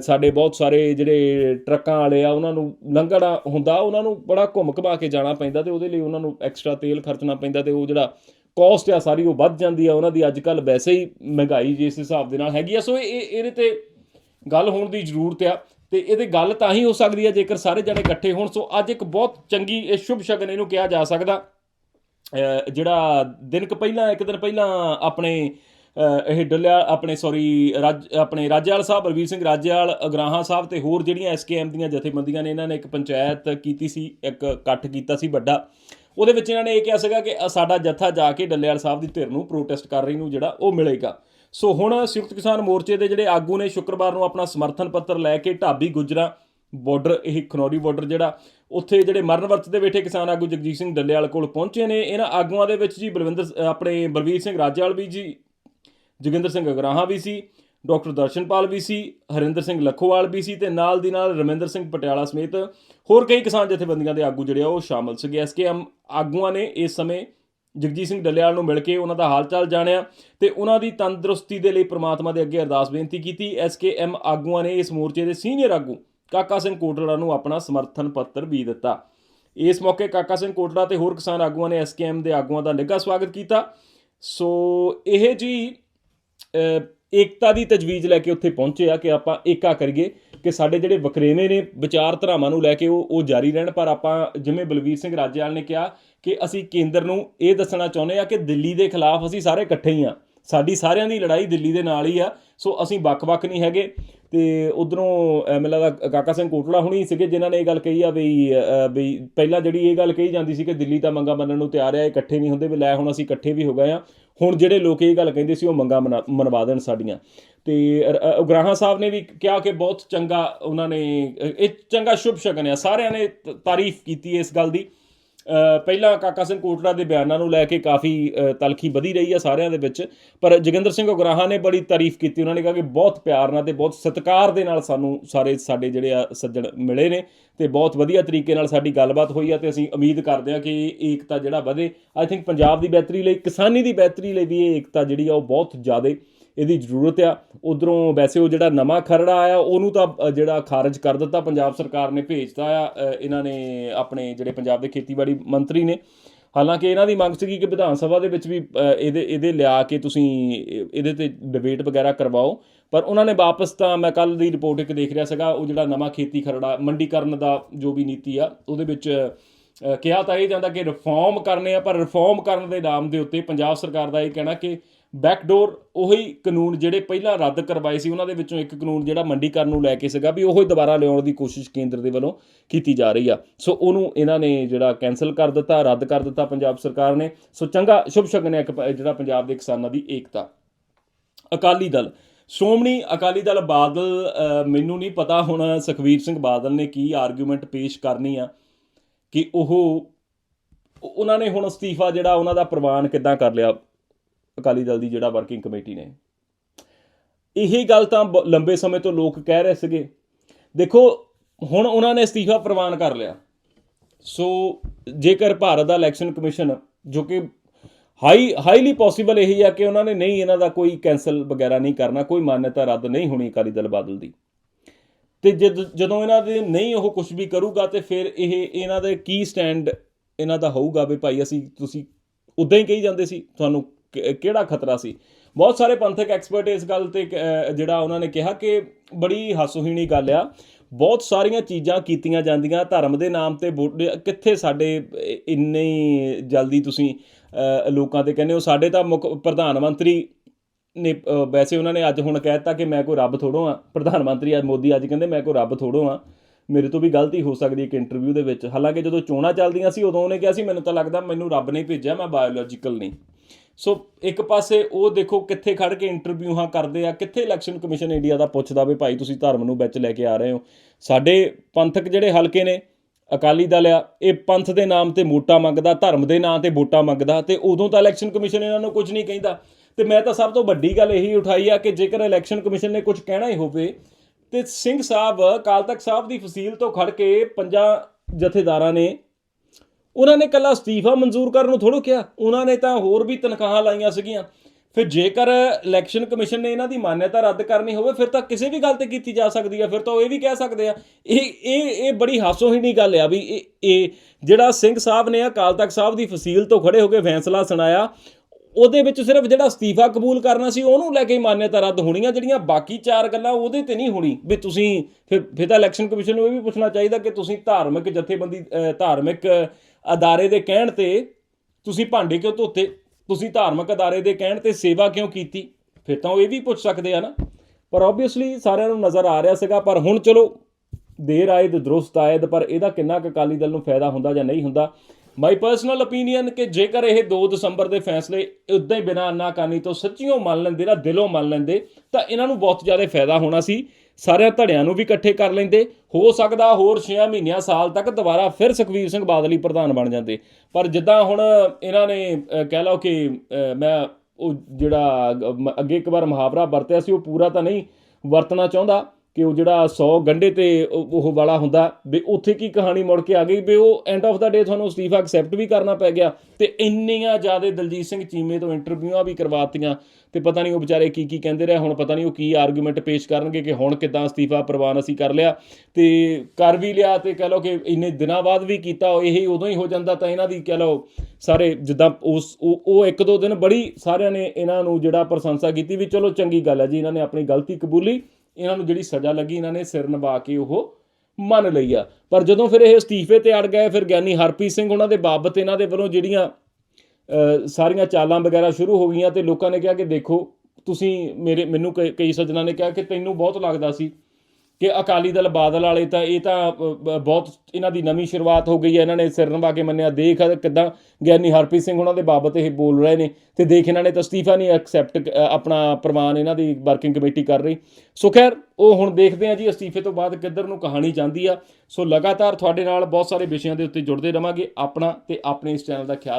ਸਾਡੇ ਬਹੁਤ ਸਾਰੇ ਜਿਹੜੇ ਟਰੱਕਾਂ ਵਾਲੇ ਆ, ਉਹਨਾਂ ਨੂੰ ਲੰਘਣਾ ਹੁੰਦਾ, ਉਹਨਾਂ ਨੂੰ ਬੜਾ ਘੁੰਮ ਘਮਾ ਕੇ ਜਾਣਾ ਪੈਂਦਾ ਤੇ ਉਹਦੇ ਲਈ ਉਹਨਾਂ ਨੂੰ ਐਕਸਟਰਾ ਤੇਲ ਖਰਚਣਾ ਪੈਂਦਾ ਤੇ ਉਹ ਜਿਹੜਾ ਕੋਸਟ ਆ ਸਾਰੀ ਉਹ ਵੱਧ ਜਾਂਦੀ ਆ, ਉਹਨਾਂ ਦੀ ਅੱਜ ਕੱਲ ਵੈਸੇ ਹੀ ਮਹਿੰਗਾਈ ਜਿਸ ਹਿਸਾਬ ਦੇ ਨਾਲ ਹੈਗੀ ਆ। ਸੋ ਇਹ, ਇਹਦੇ ਤੇ ਗੱਲ ਹੋਣ ਦੀ ਜ਼ਰੂਰਤ ਆ ਤੇ ਇਹਦੇ ਗੱਲ ਤਾਂ ਹੀ ਹੋ ਸਕਦੀ ਆ ਜੇਕਰ ਸਾਰੇ ਜਣੇ ਇਕੱਠੇ ਹੋਣ। ਸੋ ਅੱਜ ਇੱਕ ਬਹੁਤ ਚੰਗੀ, ਇਹ ਸ਼ੁਭ ਸ਼ਗਨ ਇਹਨੂੰ ਕਿਹਾ ਜਾ ਸਕਦਾ। ਜਿਹੜਾ ਦਿਨ ਕ ਪਹਿਲਾਂ, ਇੱਕ ਦਿਨ ਪਹਿਲਾਂ ਆਪਣੇ ਇਹ ਡੱਲਿਆ, ਆਪਣੇ ਸੌਰੀ ਰਾਜ, ਆਪਣੇ ਰਾਜੇਵਾਲ ਸਾਹਿਬ ਰਵੀਰ ਸਿੰਘ ਰਾਜੇਵਾਲ, ਅਗਰਾਹਾਂ ਸਾਹਿਬ ਤੇ ਹੋਰ ਜਿਹੜੀਆਂ ਐਸਕੇਐਮ ਦੀਆਂ ਜਥੇਬੰਦੀਆਂ ਨੇ, ਇਹਨਾਂ ਨੇ ਇੱਕ ਪੰਚਾਇਤ ਕੀਤੀ ਸੀ, ਇੱਕ ਇਕੱਠ ਕੀਤਾ ਸੀ ਵੱਡਾ। ਉਹਦੇ ਵਿੱਚ ਇਹਨਾਂ ਨੇ ਇਹ ਕਿਹਾ ਸੀਗਾ ਕਿ ਸਾਡਾ ਜੱਥਾ ਜਾ ਕੇ ਡੱਲੇਵਾਲ ਸਾਹਿਬ ਦੀ ਧਿਰ ਨੂੰ ਪ੍ਰੋਟੈਸਟ ਕਰ ਰਹੀ ਨੂੰ ਜਿਹੜਾ ਉਹ ਮਿਲੇਗਾ। ਸੋ ਹੁਣ ਸੰਯੁਕਤ ਕਿਸਾਨ ਮੋਰਚੇ ਦੇ ਜਿਹੜੇ ਆਗੂ ਨੇ, ਸ਼ੁੱਕਰਵਾਰ ਨੂੰ ਆਪਣਾ ਸਮਰਥਨ ਪੱਤਰ ਲੈ ਕੇ ਢਾਬੀ ਗੁਜਰਾ ਬਾਰਡਰ ਇਹ ਖਨੌਰੀ ਬਾਰਡਰ ਜਿਹੜਾ, ਉੱਥੇ ਜਿਹੜੇ ਮਰਨ ਵਰਤ ਦੇ ਬੈਠੇ ਕਿਸਾਨ ਆਗੂ ਜਗਜੀਤ ਸਿੰਘ ਡੱਲੇਵਾਲ ਕੋਲ ਪਹੁੰਚੇ ਨੇ। ਇਹਨਾਂ ਆਗੂਆਂ ਦੇ ਵਿੱਚ ਜੀ ਬਲਵਿੰਦਰ ਆਪਣੇ ਬਲਵੀਰ ਸਿੰਘ ਰਾਜੇਵਾਲ ਵੀ ਜੀ, ਜੋਗਿੰਦਰ ਸਿੰਘ ਅਗਰਾਹਾਂ ਵੀ ਸੀ, ਡਾਕਟਰ ਦਰਸ਼ਨਪਾਲ ਵੀ ਸੀ, ਹਰਿੰਦਰ ਸਿੰਘ ਲੱਖੋਵਾਲ ਵੀ ਸੀ ਤੇ ਨਾਲ ਦੀ ਨਾਲ ਰਮਿੰਦਰ ਸਿੰਘ ਪਟਿਆਲਾ ਸਮੇਤ ਹੋਰ ਕਈ ਕਿਸਾਨ ਜਥੇਬੰਦੀਆਂ ਦੇ ਆਗੂ ਜਿਹੜੇ ਆ ਉਹ ਸ਼ਾਮਲ ਸੀਗੇ। ਐਸਕੇਐਮ ਆਗੂਆਂ ਨੇ ਇਸ ਸਮੇਂ ਜਗਜੀਤ ਸਿੰਘ ਡੱਲੇਵਾਲ ਨੂੰ ਮਿਲ ਕੇ ਉਹਨਾਂ ਦਾ ਹਾਲ ਚਾਲ ਜਾਣਿਆ ਤੇ ਉਹਨਾਂ ਦੀ ਤੰਦਰੁਸਤੀ ਦੇ ਲਈ ਪ੍ਰਮਾਤਮਾ ਦੇ ਅੱਗੇ ਅਰਦਾਸ ਬੇਨਤੀ ਕੀਤੀ। ਐਸਕੇਐਮ ਆਗੂਆਂ ਨੇ ਇਸ ਮੋਰਚੇ ਦੇ ਸੀਨੀਅਰ ਆਗੂ ਕਾਕਾ ਸਿੰਘ ਕੋਟੜਾ ਨੂੰ ਆਪਣਾ ਸਮਰਥਨ ਪੱਤਰ ਵੀ ਦਿੱਤਾ। ਇਸ ਮੌਕੇ ਕਾਕਾ ਸਿੰਘ ਕੋਟੜਾ ਤੇ ਹੋਰ ਕਿਸਾਨ ਆਗੂਆਂ ਨੇ ਐਸਕੇਐਮ ਦੇ ਆਗੂਆਂ ਦਾ ਨਿੱਘਾ ਸਵਾਗਤ ਕੀਤਾ। ਸੋ ਇਹ ਜੀ ਏਕਤਾ ਦੀ ਤਜਵੀਜ਼ ਲੈ ਕੇ ਉੱਥੇ ਪਹੁੰਚੇ ਆ ਕਿ ਆਪਾਂ ਏਕਾ ਕਰੀਏ ਕਿ ਸਾਡੇ ਜਿਹੜੇ ਵਕਰੇਵੇਂ ਨੇ ਵਿਚਾਰ ਧਰਾਵਾਂ ਨੂੰ ਲੈ ਕੇ ਉਹ ਉਹ ਜਾਰੀ ਰਹਿਣ। ਪਰ ਆਪਾਂ ਜਿਵੇਂ ਬਲਵੀਰ ਸਿੰਘ ਰਾਜੇਵਾਲ ਨੇ ਕਿਹਾ ਕਿ ਅਸੀਂ ਕੇਂਦਰ ਨੂੰ ਇਹ ਦੱਸਣਾ ਚਾਹੁੰਦੇ ਆ ਕਿ ਦਿੱਲੀ ਦੇ ਖਿਲਾਫ ਅਸੀਂ ਸਾਰੇ ਇਕੱਠੇ ਹੀ ਆ। ਸਾਡੀ ਸਾਰਿਆਂ ਦੀ ਲੜਾਈ ਦਿੱਲੀ ਦੇ ਨਾਲ ਹੀ ਆ। ਸੋ ਅਸੀਂ ਵੱਖ-ਵੱਖ ਨਹੀਂ ਹੈਗੇ। ਤੇ ਉਧਰੋਂ ਮੈਨੂੰ ਲੱਗਦਾ ਕਾਕਾ ਸਿੰਘ ਕੋਟਲਾ ਹੁਣੀ ਸੀਗੇ ਜਿਨ੍ਹਾਂ ਨੇ ਇਹ ਗੱਲ ਕਹੀ ਆ ਵੀ ਵੀ ਪਹਿਲਾਂ ਜਿਹੜੀ ਇਹ ਗੱਲ ਕਹੀ ਜਾਂਦੀ ਸੀ ਕਿ ਦਿੱਲੀ ਤਾਂ ਮੰਗਾ ਮੰਨਣ ਨੂੰ ਤਿਆਰ ਆ, ਇਹ ਇਕੱਠੇ ਨਹੀਂ ਹੁੰਦੇ, ਵੀ ਲੈ ਹੁਣ ਅਸੀਂ ਇਕੱਠੇ ਵੀ ਹੋ ਗਏ ਆ। ਹੁਣ ਜਿਹੜੇ ਲੋਕ ਇਹ ਗੱਲ ਕਹਿੰਦੇ ਸੀ ਉਹ ਮੰਗਾ ਮਨਾ- ਮਨਵਾ ਦੇਣ ਸਾਡੀਆਂ। ਤੇ ਅ- ਉਗਰਾਹਾਂ ਸਾਹਿਬ ਨੇ ਵੀ ਕਿਹਾ ਕਿ ਬਹੁਤ ਚੰਗਾ ਉਹਨਾਂ ਨੇ, ਇਹ ਚੰਗਾ ਸ਼ੁਭ ਸ਼ਗਨ ਆ। ਸਾਰਿਆਂ ਨੇ ਤਾਰੀਫ ਕੀਤੀ ਇਸ ਗੱਲ ਦੀ। ਪਹਿਲਾਂ ਕਾਕਾ ਸਿੰਘ ਕੋਟੜਾ ਦੇ ਬਿਆਨਾਂ ਨੂੰ ਲੈ ਕੇ ਕਾਫੀ ਤਲਖੀ ਵਧੀ ਰਹੀ ਆ ਸਾਰਿਆਂ ਦੇ ਵਿੱਚ, ਪਰ ਜੋਗਿੰਦਰ ਸਿੰਘ ਉਗਰਾਹਾਂ ਨੇ ਬੜੀ ਤਾਰੀਫ ਕੀਤੀ। ਉਹਨਾਂ ਨੇ ਕਿਹਾ ਕਿ ਬਹੁਤ ਪਿਆਰ ਨਾਲ ਤੇ ਬਹੁਤ ਸਤਿਕਾਰ ਦੇ ਨਾਲ ਸਾਨੂੰ ਸਾਰੇ ਸਾਡੇ ਜਿਹੜੇ ਆ ਸੱਜਣ ਮਿਲੇ ਨੇ ਤੇ ਬਹੁਤ ਵਧੀਆ ਤਰੀਕੇ ਨਾਲ ਸਾਡੀ ਗੱਲਬਾਤ ਹੋਈ ਆ ਤੇ ਅਸੀਂ ਉਮੀਦ ਕਰਦੇ ਆ ਕਿ ਇਹ ਏਕਤਾ ਜਿਹੜਾ ਵਧੇ। ਆਈ ਥਿੰਕ ਪੰਜਾਬ ਦੀ ਬਿਹਤਰੀ ਲਈ, ਕਿਸਾਨੀ ਦੀ ਬਿਹਤਰੀ ਲਈ ਵੀ ਇਹ ਏਕਤਾ ਜਿਹੜੀ ਆ ਉਹ ਬਹੁਤ ਜ਼ਿਆਦਾ ਇਹਦੀ ਜ਼ਰੂਰਤ ਆ। ਉਧਰੋਂ ਵੈਸੇ ਉਹ ਜਿਹੜਾ ਨਵਾਂ ਖਰੜਾ ਆਇਆ, ਉਹਨੂੰ ਤਾਂ ਜਿਹੜਾ ਖਾਰਜ ਕਰ ਦਿੱਤਾ, ਪੰਜਾਬ ਸਰਕਾਰ ਨੇ ਭੇਜਤਾ ਆ। ਇਹਨਾਂ ਨੇ ਆਪਣੇ ਜਿਹੜੇ ਪੰਜਾਬ ਦੇ ਖੇਤੀਬਾੜੀ ਮੰਤਰੀ ਨੇ। ਹਾਲਾਂਕਿ ਇਹਨਾਂ ਦੀ ਮੰਗ ਸੀਗੀ ਕਿ ਵਿਧਾਨ ਸਭਾ ਦੇ ਵਿੱਚ ਵੀ ਇਹਦੇ ਇਹਦੇ ਲਿਆ ਕੇ ਤੁਸੀਂ ਇਹਦੇ ਤੇ ਡਿਬੇਟ ਵਗੈਰਾ ਕਰਵਾਓ। ਪਰ ਉਹਨਾਂ ਨੇ ਵਾਪਸ ਤਾਂ, ਮੈਂ ਕੱਲ ਦੀ ਰਿਪੋਰਟ ਇੱਕ ਦੇਖ ਰਿਹਾ ਸੀਗਾ, ਉਹ ਜਿਹੜਾ ਨਵਾਂ ਖੇਤੀ ਖਰੜਾ, ਮੰਡੀਕਰਨ ਦਾ ਜੋ ਵੀ ਨੀਤੀ ਆ, ਉਹਦੇ ਵਿੱਚ ਕਿਹਾ ਤਾਂ ਇਹ ਜਾਂਦਾ ਕਿ ਰਿਫਾਰਮ ਕਰਨੇ ਆ, ਪਰ ਰਿਫਾਰਮ ਕਰਨ ਦੇ ਨਾਮ ਦੇ ਉੱਤੇ ਪੰਜਾਬ ਸਰਕਾਰ ਦਾ ਇਹ ਕਹਿਣਾ ਕਿ ਬੈਕਡੋਰ ਉਹੀ ਕਾਨੂੰਨ ਜਿਹੜੇ ਪਹਿਲਾਂ ਰੱਦ ਕਰਵਾਏ ਸੀ, ਉਹਨਾਂ ਦੇ ਵਿੱਚੋਂ ਇੱਕ ਕਾਨੂੰਨ ਜਿਹੜਾ ਮੰਡੀਕਰਨ ਨੂੰ ਲੈ ਕੇ ਸੀਗਾ ਵੀ ਉਹੀ ਦੁਬਾਰਾ ਲਿਆਉਣ ਦੀ ਕੋਸ਼ਿਸ਼ ਕੇਂਦਰ ਦੇ ਵੱਲੋਂ ਕੀਤੀ ਜਾ ਰਹੀ ਆ। ਸੋ ਉਹਨੂੰ ਇਹਨਾਂ ਨੇ ਜਿਹੜਾ ਕੈਨਸਲ ਕਰ ਦਿੱਤਾ, ਰੱਦ ਕਰ ਦਿੱਤਾ ਪੰਜਾਬ ਸਰਕਾਰ ਨੇ। ਸੋ ਚੰਗਾ, ਸ਼ੁਭ ਸ਼ਗਨ ਹੈ ਇੱਕ ਜਿਹੜਾ ਪੰਜਾਬ ਦੇ ਕਿਸਾਨਾਂ ਦੀ ਏਕਤਾ। ਅਕਾਲੀ ਦਲ। ਸ਼੍ਰੋਮਣੀ ਅਕਾਲੀ ਦਲ ਬਾਦਲ ਮੈਨੂੰ ਨਹੀਂ ਪਤਾ ਹੁਣ ਸੁਖਵੀਰ ਸਿੰਘ ਬਾਦਲ ਨੇ ਕੀ ਆਰਗੂਮੈਂਟ ਪੇਸ਼ ਕਰਨੀ ਆ ਕਿ ਉਹ- ਉਹਨਾਂ ਨੇ ਹੁਣ ਅਸਤੀਫਾ ਜਿਹੜਾ ਉਹਨਾਂ ਦਾ ਪ੍ਰਵਾਨ ਕਿੱਦਾਂ ਕਰ ਲਿਆ। ਅਕਾਲੀ ਦਲ ਦੀ ਜਿਹੜਾ ਵਰਕਿੰਗ ਕਮੇਟੀ ਨੇ। ਇਹੀ ਗੱਲ ਤਾਂ ਬ- ਲੰਬੇ ਸਮੇਂ ਤੋਂ ਲੋਕ ਕਹਿ ਰਹੇ ਸੀਗੇ। ਦੇਖੋ, ਹੁਣ ਉਹਨਾਂ ਨੇ ਅਸਤੀਫਾ ਪ੍ਰਵਾਨ ਕਰ ਲਿਆ। ਸੋ, ਜੇਕਰ ਭਾਰਤ ਦਾ ਇਲੈਕਸ਼ਨ ਕਮਿਸ਼ਨ ਜੋ ਕਿ ਹਾਈ ਹਾਈਲੀ ਪੋਸੀਬਲ ਇਹੀ ਆ ਕਿ ਉਹਨਾਂ ਨੇ ਨਹੀਂ ਇਹਨਾਂ ਦਾ ਕੋਈ ਕੈਨਸਲ ਵਗੈਰਾ ਨਹੀਂ ਕਰਨਾ, ਕੋਈ ਮਾਨਤਾ ਰੱਦ ਨਹੀਂ ਹੋਣੀ ਅਕਾਲੀ ਦਲ ਬਾਦਲ ਦੀ। ਤੇ ਜਦ, ਜਦੋਂ ਇਹਨਾਂ ਦੇ ਨਹੀਂ ਉਹ ਕੁਝ ਵੀ ਕਰੂਗਾ ਤੇ ਫਿਰ ਇਹ, ਇਹਨਾਂ ਦੇ ਕੀ ਸਟੈਂਡ ਇਹਨਾਂ ਦਾ ਹੋਊਗਾ ਵੀ ਭਾਈ ਅਸੀਂ, ਤੁਸੀਂ ਉਦਾਂ ਹੀ ਕਹੀ ਜਾਂਦੇ ਸੀ, ਤੁਹਾਨੂੰ ਕਿਹੜਾ ਖਤਰਾ ਸੀ? ਬਹੁਤ ਸਾਰੇ ਪੰਥਕ ਐਕਸਪਰਟ ਇਸ ਗੱਲ ਤੇ ਅਹ, ਜਿਹੜਾ ਉਹਨਾਂ ਨੇ ਕਿਹਾ ਕਿ ਬੜੀ ਹਾਸੋਹੀਣੀ ਗੱਲ ਆ। ਬਹੁਤ ਸਾਰੀਆਂ ਚੀਜ਼ਾਂ ਕੀਤੀਆਂ ਜਾਂਦੀਆਂ। ਧਰਮ ਦੇ ਨਾਮ ਤੇ ਵੋਟ- ਕਿੱਥੇ ਸਾਡੇ ਇੰਨੀ ਜਲਦੀ ਤੁਸੀਂ ਲੋਕਾਂ ਤੇ ਕਹਿੰਦੇ ਹੋ? ਸਾਡੇ ਤਾਂ ਮੁੱਖ ਪ੍ਰਧਾਨ ਮੰਤਰੀ ਨੇ ਵੈਸੇ ਉਹਨਾਂ ਨੇ ਅੱਜ ਹੁਣ ਕਹਿਤਾ ਕਿ ਮੈਂ ਕੋਈ ਰੱਬ ਥੋੜੋ ਆ ਪ੍ਰਧਾਨ ਮੰਤਰੀ ਅੱਜ ਮੋਦੀ ਅੱਜ ਕਹਿੰਦੇ ਮੈਂ ਕੋਈ ਰੱਬ ਥੋੜੋ ਆ ਮੇਰੇ ਤੋਂ ਵੀ ਗਲਤੀ ਹੋ ਸਕਦੀ ਹੈ ਇੱਕ ਇੰਟਰਵਿਊ ਦੇ ਵਿੱਚ। ਹਾਲਾਂਕਿ ਜਦੋਂ ਚੋਣਾਂ ਚੱਲਦੀਆਂ ਸੀ ਉਦੋਂ ਉਹਨੇ ਕਿਹਾ ਸੀ ਮੈਨੂੰ ਤਾਂ ਲੱਗਦਾ ਮੈਨੂੰ ਰੱਬ ਨੇ ਭੇਜਿਆ ਮੈਂ ਬਾਇਓਲੋਜੀਕਲ ਨਹੀਂ। ਸੋ ਇੱਕ ਪਾਸੇ ਉਹ ਦੇਖੋ ਕਿੱਥੇ ਖੜ ਕੇ ਇੰਟਰਵਿਊਹਾਂ ਕਰਦੇ ਆ, ਕਿੱਥੇ ਇਲੈਕਸ਼ਨ ਕਮਿਸ਼ਨ ਇੰਡੀਆ ਦਾ ਪੁੱਛਦਾ ਵੀ ਭਾਈ ਤੁਸੀਂ ਧਰਮ ਨੂੰ ਵਿੱਚ ਲੈ ਕੇ ਆ ਰਹੇ ਹੋ। ਸਾਡੇ ਪੰਥਕ ਜਿਹੜੇ ਹਲਕੇ ਨੇ, ਅਕਾਲੀ ਦਲ ਆ, ਇਹ ਪੰਥ ਦੇ ਨਾਮ ਤੇ ਵੋਟਾਂ ਮੰਗਦਾ, ਧਰਮ ਦੇ ਨਾਂ ਤੇ ਵੋਟਾਂ ਮੰਗਦਾ ਤੇ ਉਦੋਂ ਤਾਂ ਇਲੈਕਸ਼ਨ ਕਮਿਸ਼ਨ ਇਹਨਾਂ ਨੂੰ ਕੁਝ ਨਹੀਂ ਕਹਿੰਦਾ। ਤੇ ਮੈਂ ਤਾਂ ਸਭ ਤੋਂ ਵੱਡੀ ਗੱਲ ਇਹੀ ਉਠਾਈ ਆ ਕਿ ਜੇਕਰ ਇਲੈਕਸ਼ਨ ਕਮਿਸ਼ਨ ਨੇ ਕੁਝ ਕਹਿਣਾ ਹੀ ਹੋਵੇ, ਤੇ ਸਿੰਘ ਸਾਹਿਬ, ਅਕਾਲ ਤਖਤ ਸਾਹਿਬ ਦੀ ਫਸੀਲ ਤੋਂ ਖੜ ਕੇ ਪੰਜਾਂ ਜਥੇਦਾਰਾਂ ਨੇ ਉਹਨਾਂ ਨੇ ਕੱਲਾ ਅਸਤੀਫਾ ਮਨਜ਼ੂਰ ਕਰਨ ਨੂੰ ਥੋੜੋ ਕਿਹਾ, ਉਹਨਾਂ ਨੇ ਤਾਂ ਹੋਰ ਵੀ ਤਨਖਾਹਾਂ ਲਾਈਆਂ ਸੀਗੀਆਂ। ਫਿਰ ਜੇਕਰ ਇਲੈਕਸ਼ਨ ਕਮਿਸ਼ਨ ਨੇ ਇਹਨਾਂ ਦੀ ਮਾਨਤਾ ਰੱਦ ਕਰਨੀ ਹੋਵੇ, ਫਿਰ ਤਾਂ ਕਿਸੇ ਵੀ ਗੱਲ ਤੇ ਕੀਤੀ ਜਾ ਸਕਦੀ ਹੈ। ਫਿਰ ਤਾਂ ਉਹ ਇਹ ਵੀ ਕਹਿ ਸਕਦੇ ਆ, ਇਹ ਇਹ ਇਹ ਬੜੀ ਹਾਸੋਹੀਣੀ ਗੱਲ ਆ ਵੀ ਇਹ ਇਹ ਜਿਹੜਾ ਸਿੰਘ ਸਾਹਿਬ ਨੇ ਅਕਾਲ ਤਖਤ ਸਾਹਿਬ ਦੀ ਫਸੀਲ ਤੋਂ ਖੜੇ ਹੋ ਕੇ ਫੈਸਲਾ ਸੁਣਾਇਆ, ਉਹਦੇ ਵਿੱਚ ਸਿਰਫ ਜਿਹੜਾ ਅਸਤੀਫਾ ਕਬੂਲ ਕਰਨਾ ਸੀ, ਉਹਨੂੰ ਲੈ ਕੇ ਹੀ ਮਾਨਤਾ ਰੱਦ ਹੋਣੀਆਂ ਜਿਹੜੀਆਂ ਬਾਕੀ ਚਾਰ ਗੱਲਾਂ ਉਹਦੇ ਤੇ ਨਹੀਂ ਹੋਣੀ। ਵੀ ਤੁਸੀਂ, ਫਿਰ ਫਿਰ ਤਾਂ ਇਲੈਕਸ਼ਨ ਕਮਿਸ਼ਨ ਨੂੰ ਇਹ ਵੀ ਪੁੱਛਣਾ ਚਾਹੀਦਾ ਕਿ ਤੁਸੀਂ ਧਾਰਮਿਕ ਜਥੇਬੰਦੀ ਧਾਰਮਿਕ ਅਦਾਰੇ ਦੇ ਕਹਿਣ ਤੇ ਤੁਸੀਂ ਭਾਂਡੇ ਕਿਉਂ ਧੋਤੇ? ਤੁਸੀਂ ਧਾਰਮਿਕ ਅਦਾਰੇ ਦੇ ਕਹਿਣ ਤੇ ਸੇਵਾ ਕਿਉਂ ਕੀਤੀ? ਫਿਰ ਤਾਂ ਉਹ ਇਹ ਵੀ ਪੁੱਛ ਸਕਦੇ ਆ ਨਾ। ਪਰ ਆਬਵੀਅਸਲੀ ਸਾਰਿਆਂ ਨੂੰ ਨਜ਼ਰ ਆ ਰਿਹਾ ਸੀਗਾ, ਪਰ ਹੁਣ ਚਲੋ, ਦੇਰ ਆਇਦ, ਦਰੁਸਤ ਆਇਦ, ਪਰ ਇਹਦਾ ਕਿੰਨਾ ਕੁ ਅਕਾਲੀ ਦਲ ਨੂੰ ਫਾਇਦਾ ਹੁੰਦਾ ਜਾਂ ਨਹੀਂ ਹੁੰਦਾ? ਮਾਈ ਪਰਸਨਲ ਓਪੀਨੀਅਨ ਕਿ ਜੇਕਰ ਇਹ 2 ਦਸੰਬਰ ਦੇ ਫੈਸਲੇ ਉਦਾਂ ਹੀ ਬਿਨਾਂ ਨਾਕਾਨੀ ਤੋਂ ਸੱਚੀਓ ਮੰਨ ਲੈਂਦੇ ਨਾ ਦਿਲੋਂ ਮੰਨ ਲੈਂਦੇ, ਤਾਂ ਇਹਨਾਂ ਨੂੰ ਬਹੁਤ ਜ਼ਿਆਦਾ ਫਾਇਦਾ ਹੋਣਾ ਸੀ। ਸਾਰਿਆਂ ਧੜਿਆਂ ਨੂੰ ਵੀ ਇਕੱਠੇ ਕਰ ਲੈਂਦੇ। ਹੋ ਸਕਦਾ ਹੋਰ 6 ਮਹੀਨਿਆਂ ਸਾਲ ਤੱਕ ਦੁਬਾਰਾ ਫਿਰ ਸੁਖਵੀਰ ਸਿੰਘ ਬਾਦਲ ਹੀ ਪ੍ਰਧਾਨ ਬਣ ਜਾਂਦੇ। ਪਰ ਜਿੱਦਾਂ ਹੁਣ ਇਹਨਾਂ ਨੇ ਕਹਿ ਲਓ ਕਿ ਮੈਂ ਉਹ ਜਿਹੜਾ ਅੱਗੇ ਇੱਕ ਵਾਰ ਮੁਹਾਵਰਾ ਵਰਤਿਆ ਸੀ, ਉਹ ਪੂਰਾ ਤਾਂ ਨਹੀਂ ਵਰਤਣਾ ਚਾਹੁੰਦਾ। ਕਿ ਉਹ ਜਿਹੜਾ 100 ਗੰਢੇ ਤੇ ਉਹ ਵਾਲਾ ਹੁੰਦਾ, ਵੀ ਉੱਥੇ ਕੀ ਕਹਾਣੀ ਮੁੜ ਕੇ ਆ ਗਈ, ਵੀ ਉਹ ਐਂਡ ਆਫ ਦਾ ਡੇ ਤੁਹਾਨੂੰ ਅਸਤੀਫਾ ਐਕਸੈਪਟ ਵੀ ਕਰਨਾ ਪੈ ਗਿਆ ਤੇ ਇੰਨੀਆਂ ਜ਼ਿਆਦਾ ਦਲਜੀਤ ਸਿੰਘ ਚੀਮੇ ਤੋਂ ਇੰਟਰਵਿਊਆਂ ਵੀ ਕਰਵਾਤੀਆਂ ਤੇ ਪਤਾ ਨਹੀਂ ਉਹ ਵਿਚਾਰੇ ਕੀ ਕੀ ਕਹਿੰਦੇ ਰਹੇ, ਹੁਣ ਪਤਾ ਨਹੀਂ ਉਹ ਕੀ ਆਰਗੂਮੈਂਟ ਪੇਸ਼ ਕਰਨਗੇ ਕਿ ਹੁਣ ਕਿਦਾਂ ਅਸਤੀਫਾ ਪ੍ਰਵਾਨ ਅਸੀਂ ਕਰ ਲਿਆ ਤੇ ਕਰ ਵੀ ਲਿਆ ਤੇ ਕਹ ਲਓ ਕਿ ਇੰਨੇ ਦਿਨਾਂ ਬਾਅਦ ਵੀ ਕੀਤਾ, ਉਹ ਇਹੀ ਉਦੋਂ ਹੀ ਹੋ ਜਾਂਦਾ ਤਾਂ ਇਹਨਾਂ ਦੀ ਕਹ ਲਓ ਸਾਰੇ ਜਿੱਦਾਂ ਉਸ ਉਹ ਇੱਕ ਦੋ ਦਿਨ ਬੜੀ ਸਾਰਿਆਂ ਨੇ ਇਹਨਾਂ ਨੂੰ ਜਿਹੜਾ ਪ੍ਰਸ਼ੰਸਾ ਕੀਤੀ ਵੀ ਚਲੋ ਚੰਗੀ ਗੱਲ ਹੈ ਜੀ, ਇਹਨਾਂ ਨੇ ਆਪਣੀ ਗਲਤੀ ਕਬੂਲੀ ਇਹਨਾਂ ਨੂੰ ਜਿਹੜੀ ਸਜ਼ਾ ਲੱਗੀ ਇਹਨਾਂ ਨੇ ਸਿਰ ਨਿਭਾ ਕੇ ਉਹ ਮੰਨ ਲਈ ਆ। ਪਰ ਜਦੋਂ ਫਿਰ ਇਹ ਅਸਤੀਫੇ ਤੇ ਅੜ ਗਏ ਫਿਰ ਗਿਆਨੀ ਹਰਪ੍ਰੀਤ ਸਿੰਘ ਉਹਨਾਂ ਦੇ ਬਾਬਤ ਇਹਨਾਂ ਦੇ ਵੱਲੋਂ ਜਿਹੜੀਆਂ ਅ, ਸਾਰੀਆਂ ਚਾਲਾਂ ਵਗੈਰਾ ਸ਼ੁਰੂ ਹੋ ਗਈਆਂ ਤੇ ਲੋਕਾਂ ਨੇ ਕਿਹਾ ਕਿ ਦੇਖੋ ਤੁਸੀਂ ਮੇਰੇ ਮੈਨੂੰ ਕਈ ਕਈ ਸੱਜਣਾ ਨੇ ਕਿਹਾ ਕਿ ਤੈਨੂੰ ਬਹੁਤ ਲੱਗਦਾ ਸੀ। ਕਿ ਅਕਾਲੀ ਦਲ ਬਾਦਲ ਵਾਲੇ ਤਾਂ ਇਹ ਤਾਂ ਬ- ਬਹੁਤ ਇਹਨਾਂ ਦੀ ਨਵੀਂ ਸ਼ੁਰੂਆਤ ਹੋ ਗਈ ਹੈ। ਇਹਨਾਂ ਨੇ ਸਿਰ ਨਵਾ ਕੇ ਮੰਨਿਆ, ਦੇਖ ਕਿਦਾਂ ਗਿਆਨੀ ਹਰਪ੍ਰੀਤ ਸਿੰਘ ਉਹਨਾਂ ਦੇ ਬਾਬਤ ਇਹ ਬੋਲ ਰਹੇ ਨੇ ਤੇ ਦੇਖ ਇਹਨਾਂ ਨੇ ਤਾਂ ਅਸਤੀਫਾ ਨਹੀਂ ਐਕਸੈਪਟ ਆਪਣਾ ਪ੍ਰਮਾਨ ਇਹਨਾਂ ਦੀ ਵਰਕਿੰਗ ਕਮੇਟੀ ਕਰ ਰਹੀ। ਸੋ ਖੈਰ, ਉਹ ਹੁਣ ਦੇਖਦੇ ਆ ਜੀ ਅਸਤੀਫੇ ਤੋਂ ਬਾਅਦ ਕਿੱਧਰ ਨੂੰ ਕਹਾਣੀ ਜਾਂਦੀ ਆ। ਸੋ ਲਗਾਤਾਰ ਤੁਹਾਡੇ ਨਾਲ ਬਹੁਤ ਸਾਰੇ ਵਿਸ਼ਿਆਂ ਦੇ ਉੱਤੇ ਜੁੜਦੇ ਰਵਾਂਗੇ ਆਪਣਾ ਤੇ ਆਪਣੇ ਇਸ ਚੈਨਲ ਦਾ ਖਿਆਲ